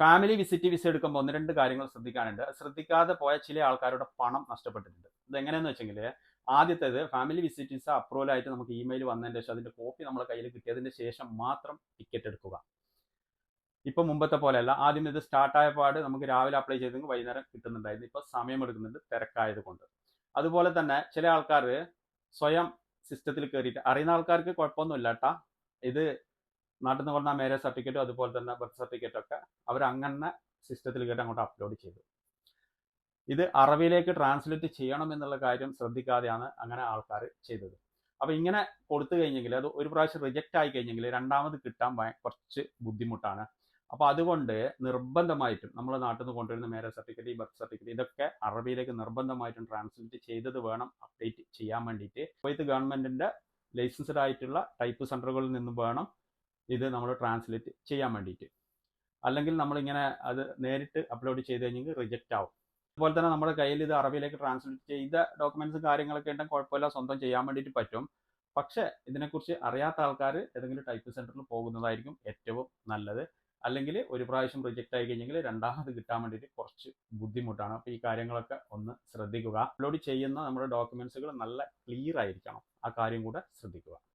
Family visit visa എടുക്കുമ്പോൾ ഒന്ന് രണ്ട് കാര്യങ്ങൾ ശ്രദ്ധിക്കാനുണ്ട്. ശ്രദ്ധിക്കാതെ പോയ ചില ആൾക്കാരുടെ പണം നഷ്ടപ്പെട്ടിട്ടുണ്ട്. ഇത് എങ്ങനെയെന്ന് വെച്ചെങ്കിൽ ആദ്യത്തേത് ഫാമിലി വിസിറ്റ് വിസ അപ്രൂവൽ ആയിട്ട് നമുക്ക് ഇമെയിൽ വന്നതിന് ശേഷം അതിന്റെ കോപ്പി നമ്മുടെ കയ്യിൽ കിട്ടിയതിന് ശേഷം മാത്രം ടിക്കറ്റ് എടുക്കുക. ഇപ്പൊ മുമ്പത്തെ പോലെയല്ല. ആദ്യം ഇത് സ്റ്റാർട്ടായ പാട് നമുക്ക് രാവിലെ അപ്ലൈ ചെയ്തെങ്കിൽ വൈകുന്നേരം കിട്ടുന്നുണ്ടായിരുന്നു. ഇപ്പൊ സമയം എടുക്കുന്നുണ്ട്. തിരക്കായത് കൊണ്ട്. അതുപോലെ തന്നെ ചില ആൾക്കാർ സ്വയം സിസ്റ്റത്തിൽ കയറിയിട്ട് അറിയുന്ന ആൾക്കാർക്ക് കുഴപ്പമൊന്നുമില്ല കേട്ടാ ഇത് നാട്ടിൽ നിന്ന് കൊണ്ടുവന്ന മാരേജ് സർട്ടിഫിക്കറ്റും അതുപോലെ തന്നെ ബർത്ത് സർട്ടിഫിക്കറ്റും ഒക്കെ അവർ അങ്ങനെ സിസ്റ്റത്തിൽ കേട്ട് അങ്ങോട്ട് അപ്ലോഡ് ചെയ്തു. ഇത് അറബിയിലേക്ക് ട്രാൻസ്ലേറ്റ് ചെയ്യണം എന്നുള്ള കാര്യം ശ്രദ്ധിക്കാതെയാണ് അങ്ങനെ ആൾക്കാർ ചെയ്തത്. അപ്പൊ ഇങ്ങനെ കൊടുത്തു കഴിഞ്ഞെങ്കിൽ അത് ഒരു പ്രാവശ്യം റിജക്റ്റ് ആയി കഴിഞ്ഞെങ്കിൽ രണ്ടാമത് കിട്ടാൻ കുറച്ച് ബുദ്ധിമുട്ടാണ്. അപ്പോൾ അതുകൊണ്ട് നിർബന്ധമായിട്ടും നമ്മുടെ നാട്ടിൽ നിന്ന് കൊണ്ടുവരുന്ന മാരേജ് സർട്ടിഫിക്കറ്റ് ബർത്ത് സർട്ടിഫിക്കറ്റ് ഇതൊക്കെ അറബിയിലേക്ക് നിർബന്ധമായിട്ടും ട്രാൻസ്ലേറ്റ് ചെയ്തത് വേണം അപ്ഡേറ്റ് ചെയ്യാൻ വേണ്ടിയിട്ട്. കുവൈത്ത് ഗവൺമെന്റിന്റെ ലൈസൻസ്ഡ് ആയിട്ടുള്ള ടൈപ്പ് സെന്ററുകളിൽ നിന്ന് വേണം ഇത് നമ്മൾ ട്രാൻസ്ലേറ്റ് ചെയ്യാൻ വേണ്ടിയിട്ട് അല്ലെങ്കിൽ നമ്മളിങ്ങനെ അത് നേരിട്ട് അപ്ലോഡ് ചെയ്ത് കഴിഞ്ഞെങ്കിൽ റിജക്റ്റ് ആവും. അതുപോലെ തന്നെ നമ്മുടെ കയ്യിൽ ഇത് അറബിയിലേക്ക് ട്രാൻസ്ലേറ്റ് ചെയ്ത ഡോക്യുമെന്റ്സും കാര്യങ്ങളൊക്കെ ഉണ്ടെങ്കിൽ കുഴപ്പമില്ല സ്വന്തം ചെയ്യാൻ വേണ്ടിയിട്ട് പറ്റും. പക്ഷേ ഇതിനെക്കുറിച്ച് അറിയാത്ത ആൾക്കാർ ഏതെങ്കിലും ടൈപ്പ് സെന്ററിൽ പോകുന്നതായിരിക്കും ഏറ്റവും നല്ലത്. അല്ലെങ്കിൽ ഒരു പ്രാവശ്യം റിജക്റ്റ് ആയി കഴിഞ്ഞെങ്കിൽ രണ്ടാമത് കിട്ടാൻ വേണ്ടിയിട്ട് കുറച്ച് ബുദ്ധിമുട്ടാണ്. അപ്പോൾ ഈ കാര്യങ്ങളൊക്കെ ഒന്ന് ശ്രദ്ധിക്കുക. അപ്ലോഡ് ചെയ്യുന്ന നമ്മുടെ ഡോക്യുമെൻസുകൾ നല്ല ക്ലിയർ ആയിരിക്കണം. ആ കാര്യം കൂടെ ശ്രദ്ധിക്കുക.